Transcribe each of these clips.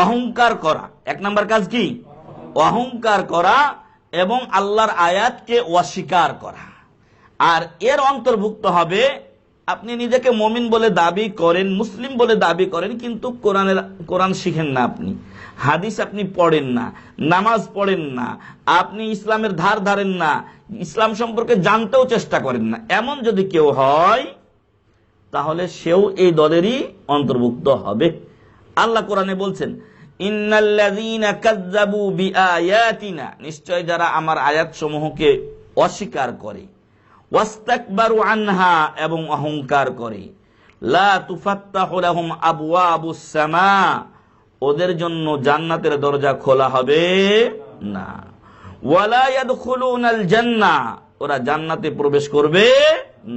অহংকার করা। এক নাম্বার কাজ কি? অহংকার করা এবং আল্লাহর আয়াতকে অস্বীকার করা। আর এর অন্তর্ভুক্ত হবে, আপনি নিজেকে মমিন বলে দাবি করেন, মুসলিম বলে দাবি করেন, কিন্তু কোরআনের, কোরআন শিখেন না আপনি। হাদিস আপনি পড়েন না, নামাজ পড়েন না, আপনি ইসলামের ধার ধারেন না, ইসলাম সম্পর্কে জানতেও চেষ্টা করেন না। এমন যদি কেউ হয়, তাহলে সেও এই দলেরই অন্তর্ভুক্ত হবে। আল্লাহ কোরআনে বলছেন নিশ্চয় যারা আমার আয়াত সমূহকে অস্বীকার করে আনহা, এবং অহংকার করে, লা ওদের জন্য জান্নাতের দরজা খোলা হবে না। ওরা জান্নাতে প্রবেশ করবে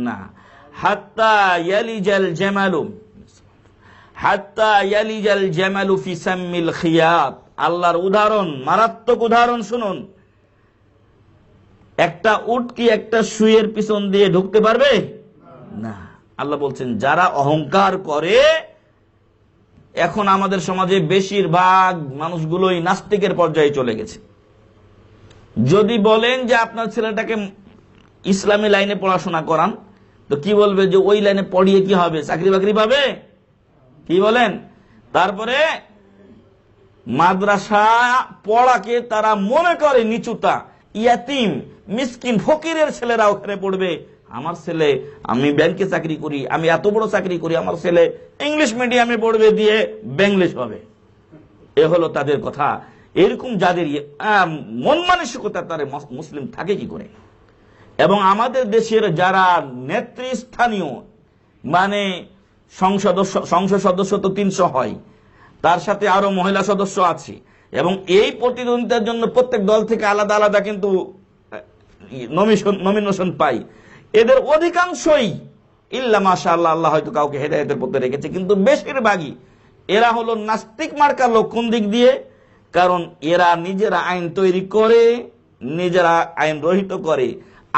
না হাত্তা ইয়ালিজাল জামালু ফি সাম্মিল খিয়াত আল্লাহর উদাহরণ, মারাত্মক উদাহরণ শুনুন। একটা উট কি একটা সুয়ের পিছন দিয়ে ঢুকতে পারবে? না। আল্লাহ বলছেন, যারা অহংকার করে, এখন আমাদের সমাজে বেশিরভাগ মানুষগুলোই নাস্তিকের পর্যায়ে চলে গেছে। যদি বলেন যে আপনার ছেলেটাকে ইসলামী লাইনে পড়াশোনা করান, তো কি বলবে যে ওই লাইনে পড়িয়ে কি হবে? চাকরি বাকরি পাবে? কি বলেন? তারপরে মাদ্রাসা পড়াকে তারা মনে করে নিচুতা। ইয়াতিম মিসকিন ফকিরের ছেলেরা ওখানে পড়বে। আমার ছেলে আমি ব্যাংকে চাকরি করি আমি এত বড় চাকরি করি আমার ছেলে ইংলিশ মিডিয়ামে পড়বে দিয়ে বেঙ্গলিশ হবে। এ হলো তাদের কথা। এরকম যাদের ইয়ে, মন মানসিকতা তার মুসলিম থাকে কি করে? এবং আমাদের দেশের যারা নেতৃস্থানীয় মানে সংসদ সংসদ সদস্য তো তিনশো হয়। তার সাথে আরও মহিলা সদস্য আছে। এবং এই প্রতিদ্বন্দ্বিতার জন্য প্রত্যেক দল থেকে আলাদা আলাদা কিন্তু নমিনেশন পাই এদের অধিকাংশই ইল্লা মাশা আল্লাহ আল্লাহ হয়তো কাউকে হেদায়তের পথে রেখেছে, কিন্তু বেশিরভাগই এরা হলো নাস্তিক মার্কা লোক কোন দিক দিয়ে? কারণ এরা নিজেরা আইন তৈরি করে, নিজেরা আইন রহিত করে।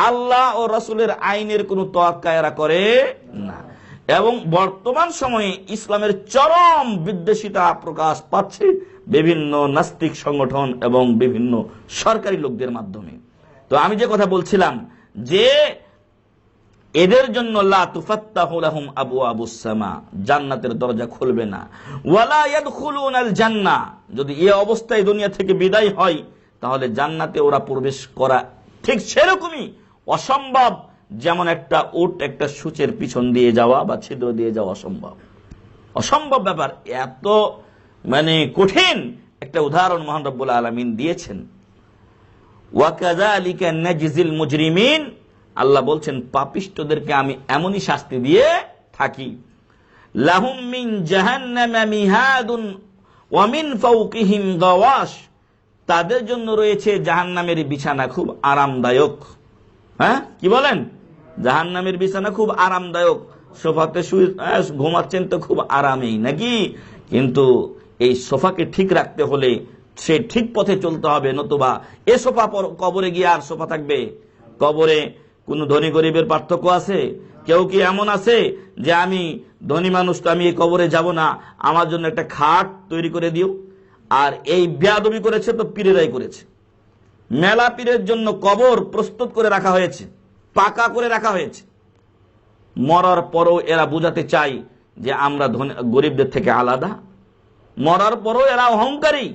আল্লাহ ও রসুলের আইনের কোনো তোয়াক্কা এরা করে এবং বর্তমান সময়ে ইসলামের চরম বিদ্বেষিতা প্রকাশ পাচ্ছে বিভিন্ন নাস্তিক সংগঠন এবং বিভিন্ন সরকারি লোকদের মাধ্যমে। তো আমি যে কথা বলছিলাম যে এদের জন্য লা তুফাত্তাহু লাহুম আবওয়াবুস সামা, জান্নাতের দরজা খুলবে না। ওয়ালা জান্নাহ যদি এই অবস্থায় দুনিয়া থেকে বিদায় হয়, তাহলে জান্নাতে ওরা প্রবেশ করা ঠিক সেরকমই অসম্ভব। যেমন একটা উট একটা সূচের পিছন দিয়ে যাওয়া বা ছিদ্র দিয়ে যাওয়া অসম্ভব। অসম্ভব ব্যাপার। এত মানে কঠিন একটা উদাহরণ মহান রব্বুল আলমিন দিয়েছেন। ওয়াকাযালিকা নাজজিল মুজরিমিন। আল্লাহ বলছেন, পাপিষ্টদেরকে আমি এমনই শাস্তি দিয়ে থাকি। লাহুম মিন জাহান্নামা মিহাদুন তাদের জন্য রয়েছে জাহান্নামের বিছানা খুব আরামদায়ক। হ্যাঁ? কি বলেন? জাহান্নামের বিছানা খুব আরামদায়ক। সোফাতে শুয়ে ঘুমাচ্ছেন তো খুব আরামেই, নাকি? কিন্তু এই সোফাকে ঠিক রাখতে হলে সে ঠিক পথে চলতে হবে, নতুবা এ সোফা কবরে গিয়ে আর সোফা থাকবে। কবরে কোন ধনী গরিবের পার্থক্য আছে? কেউ কি এমন আছে যে আমি ধনী মানুষ তো আমি এই কবরে যাব না, আমার জন্য একটা খাট তৈরি করে দিও? আর এই বেয়াদবি করেছে তো পীরেরাই করেছে। মেলা পীরের জন্য কবর প্রস্তুত করে রাখা হয়েছে। পাকা করে রাখা হয়েছে। মরার পরও এরা বোঝাতে চাই যে আমরা গরিবদের থেকে আলাদা। মরার পরও এরা অহংকারী।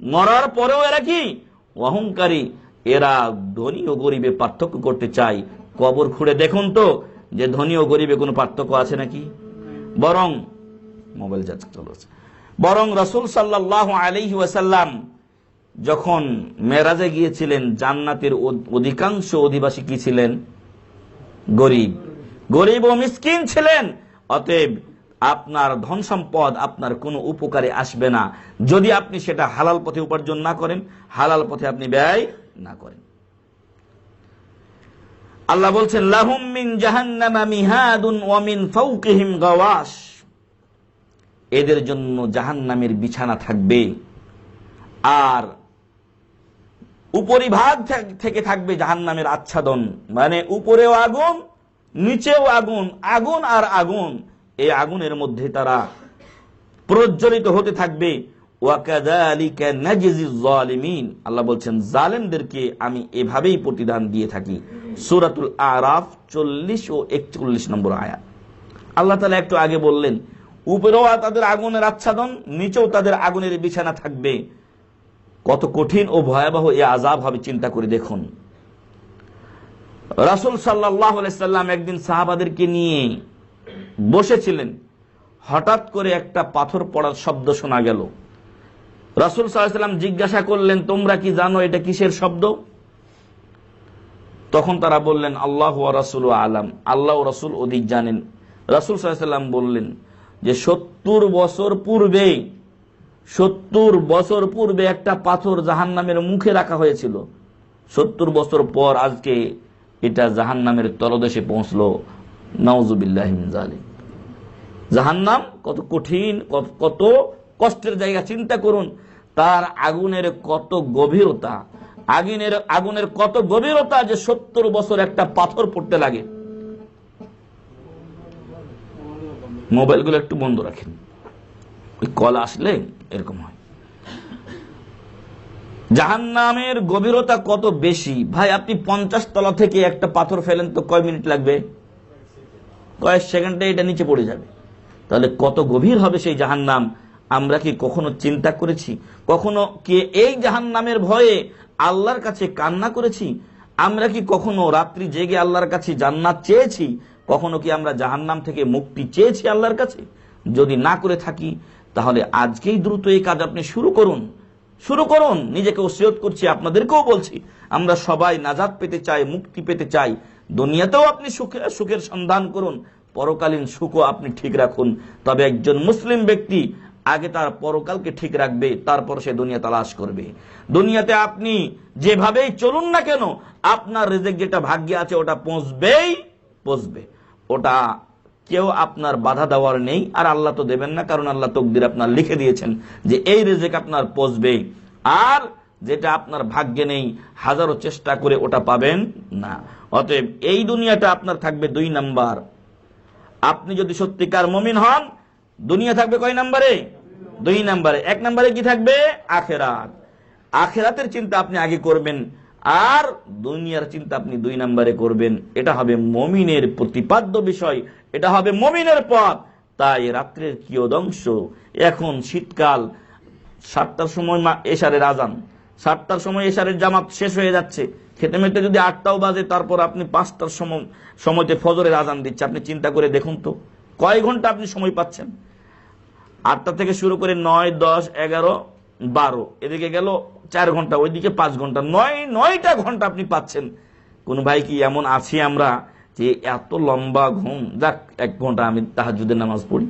মরার পরেও এরা কি? অহংকারী। এরা ধনী ও গরিবে পার্থক্য করতে চাই কবর খুঁড়ে দেখুন তো যে ধনী ও গরিবে কোনো পার্থক্য আছে নাকি? বরং মোবাইল চলছে বরং রসুল সাল্লাহ আলাইহি ওয়াসাল্লাম যখন মেরাজে গিয়েছিলেন, জান্নাতের অধিকাংশ অধিবাসী কি ছিলেন? গরিব। গরিব ও মিসকিন ছিলেন। অতএব আপনার ধন সম্পদ আপনার কোনো উপকারে আসবে না। যদি আপনি সেটা হালাল পথে উপার্জন না করেন, হালাল পথে আপনি ব্যয় না করেন। আল্লাহ বলছেন, লাহুম মিন জাহান্নামা মিহাদুন ওয়া মিন ফাওকিহিম গাওয়াশ। এদের জন্য জাহান্নামের বিছানা থাকবে। আর উপরিভাগ থেকে থাকবে জাহান্নামের আচ্ছাদন। মানে উপরেও আগুন, নিচেও আগুন আগুন আর আগুন, এই আগুনের মধ্যে তারা প্রজ্বলিত হতে থাকবে। আল্লাহ বলছেন, জালেমদেরকে আমি এভাবেই প্রতিদান দিয়ে থাকি। সূরাতুল আরাফ চল্লিশ ও একচল্লিশ নম্বর আয়াত। আল্লাহ তালা একটু আগে বললেন, উপরেও তাদের আগুনের আচ্ছাদন, নিচেও তাদের আগুনের বিছানা থাকবে। কত কঠিন ও ভয়াবহ এ আজাব হবে, চিন্তা করে দেখুন। রাসুল সাল্লাহ সাল্লাম একদিন সাহাবাদেরকে নিয়ে বসেছিলেন। হঠাৎ করে একটা পাথর পড়ার শব্দ শোনা গেল। রাসুল সাল্লাম জিজ্ঞাসা করলেন, তোমরা কি জানো এটা কিসের শব্দ? তখন তারা বললেন, আল্লাহ রাসুল আলাম। আল্লাহ রাসুল অধিক জানেন। রাসুল সাল্লাম বললেন যে, সত্তর বছর পূর্বে সত্তর বছর পূর্বে একটা পাথর জাহান নামের মুখে রাখা হয়েছিল। সত্তর বছর পর আজকে এটা জাহান নামের তলদেশে পৌঁছল। নওজুবিল্লাহিম জালিম জাহান্নাম কত কঠিন কত কষ্টের জায়গা, চিন্তা করুন। তার আগুনের কত গভীরতা, আগুনের আগুনের কত গভীরতা যে সত্তর বছর একটা পাথর পড়তে লাগে। মোবাইলগুলো একটু বন্ধ রাখেন। ওই কল আসলে এরকম হয়। জাহান্নামের গভীরতা কত বেশি? ভাই, আপনি পঞ্চাশ তলা থেকে একটা পাথর ফেলেন তো কয় মিনিট লাগবে? কয়েক সেকেন্ডে এটা নিচে পড়ে যাবে। তাহলে কত গভীর হবে সেই জাহান্নাম? আমরা কি কখনো চিন্তা করেছি? কখনো কে এই জাহান্নামের ভয়ে আল্লাহর কাছে কান্না করেছি? আমরা কি কখনো রাত্রি জেগে আল্লাহর কাছে জান্নাত চেয়েছি? কখনো কি আমরা জাহান্নাম থেকে মুক্তি চেয়েছি আল্লাহর কাছে? যদি না করে থাকি তাহলে আজকেই দ্রুত এই কাজ আপনি শুরু করুন। শুরু করুন। নিজেকে ওসিয়ত করছি, আপনাদেরকেও বলছি। আমরা সবাই নাজাদ পেতে চাই, মুক্তি পেতে চাই। দুনিয়াতেও আপনি সুখে, সুখের সন্ধান করুন। পরকালীন সুখও আপনি ঠিক রাখুন। তবে একজন মুসলিম ব্যক্তি আগে তার পরকালকে ঠিক রাখবে, তারপর সে দুনিয়া তালাশ করবে। দুনিয়াতে আপনি যেভাবেই চলুন না কেন, আপনার রেজেক যেটা ভাগ্যে আছে, ওটা পৌঁছবেই পৌঁছবে। ওটা কেউ আপনার বাধা দেওয়ার নেই, আর আল্লাহ তো দেবেন না, কারণ আল্লাহ তকদির আপনার লিখে দিয়েছেন যে এই রেজেক আপনার পচবে, আর যেটা আপনার ভাগ্যে নেই, হাজারো চেষ্টা করে ওটা পাবেন না। অতএব এই দুনিয়াটা আপনার থাকবে দুই নাম্বার। আপনি যদি সত্যিকার মমিন হন, দুনিয়া থাকবে কয় নাম্বারে? দুই নাম্বারে। এক নাম্বারে কি থাকবে? আখেরাত। আখেরাতের চিন্তা আপনি আগে করবেন, আর দুনিয়ার চিন্তা আপনি দুই নাম্বারে করবেন। এটা হবে মমিনের প্রতিপাদ্য বিষয় এটা হবে মমিনের পথ। তাই রাত্রের কিয়দংশ এখন শীতকাল, সাতটার সময় মা- এশারের আজান। সাতটার সময় এশারের জামাত শেষ হয়ে যাচ্ছে। খেতে মেতে যদি আটটাও বাজে, তারপর আপনি পাঁচটার সময়, সময়তে ফজরের আজান দিচ্ছে আপনি চিন্তা করে দেখুন তো, কয় ঘণ্টা আপনি সময় পাচ্ছেন? আটটা থেকে শুরু করে নয়, দশ, এগারো, বারো। এদিকে গেল চার ঘণ্টা, ওইদিকে পাঁচ ঘণ্টা। নয়, নয়টা ঘণ্টা আপনি পাচ্ছেন। কোন ভাই কি এমন আছি আমরা যে এত লম্বা ঘুম, যাক, এক ঘণ্টা আমি তাহাজুদের নামাজ পড়ি।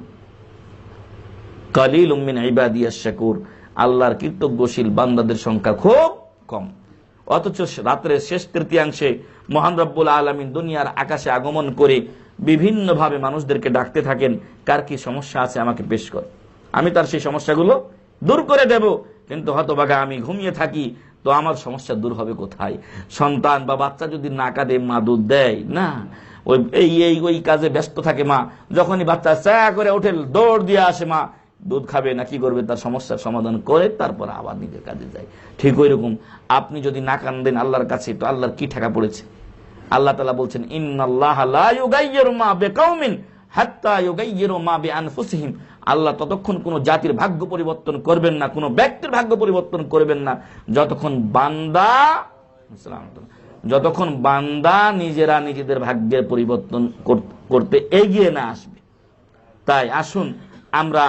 কালিল উম্মিন ইবাদিয়া শাকুর আল্লাহর কৃতজ্ঞশীল বান্দাদের সংখ্যা খুব কম। অথচ রাত্রের শেষ তৃতীয়াংশে মহান রব্বুল আলমিন দুনিয়ার আকাশে আগমন করে বিভিন্নভাবে মানুষদেরকে ডাকতে থাকেন, কার কি সমস্যা আছে আমাকে পেশ কর। আমি তার সেই সমস্যাগুলো দূর করে দেব, কিন্তু হতবাগা আমি ঘুমিয়ে থাকি তো আমার সমস্যা দূর হবে কোথায়? সন্তান বা বাচ্চা যদি না কাঁদে, মা দুধ দেয়, না? ওই, এই এই, ওই কাজে ব্যস্ত থাকে মা, যখনই বাচ্চা চা করে ওঠে, দৌড় দিয়ে আসে মা, দুধ খাবে না, কি করবে? তার সমস্যার সমাধান করে তারপর আবার নিজের কাজে যায়। ঠিক ওই রকম। আপনি যদি না কান্দেন আল্লাহর কাছে, তো আল্লাহর কি ঠেকা পড়েছে? আল্লাহ তালা বলছেন, ইন্নাল্লাহ লা ইউগাইয়িরু মা হাত্তা ইউগাইয়িরু মা বিআনফুসিহিম। আল্লাহ ততক্ষণ কোনো জাতির ভাগ্য পরিবর্তন করবেন না, কোনো ব্যক্তির ভাগ্য পরিবর্তন করবেন না। যতক্ষণ বান্দা যতক্ষণ বান্দা নিজেরা নিজেদের ভাগ্যের পরিবর্তন করতে এগিয়ে না আসবে। তাই আসুন, আমরা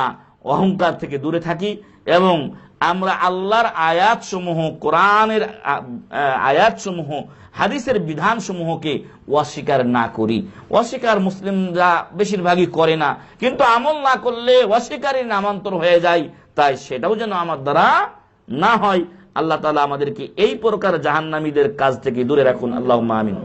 অহংকার থেকে দূরে থাকি এবং আমরা আল্লাহর আয়াত সমূহ কোরআনের আয়াত সমূহ হাদিসের বিধান সমূহকে অস্বীকার না করি। অস্বীকার মুসলিমরা বেশিরভাগই করে না। কিন্তু আমল না করলে অস্বীকারী নামান্তর হয়ে যায়। তাই সেটাও যেন আমার দ্বারা না হয়। আল্লাহ তালা আমাদেরকে এই প্রকার জাহান্নামীদের কাজ থেকে দূরে রাখুন। আল্লাহ আমিন।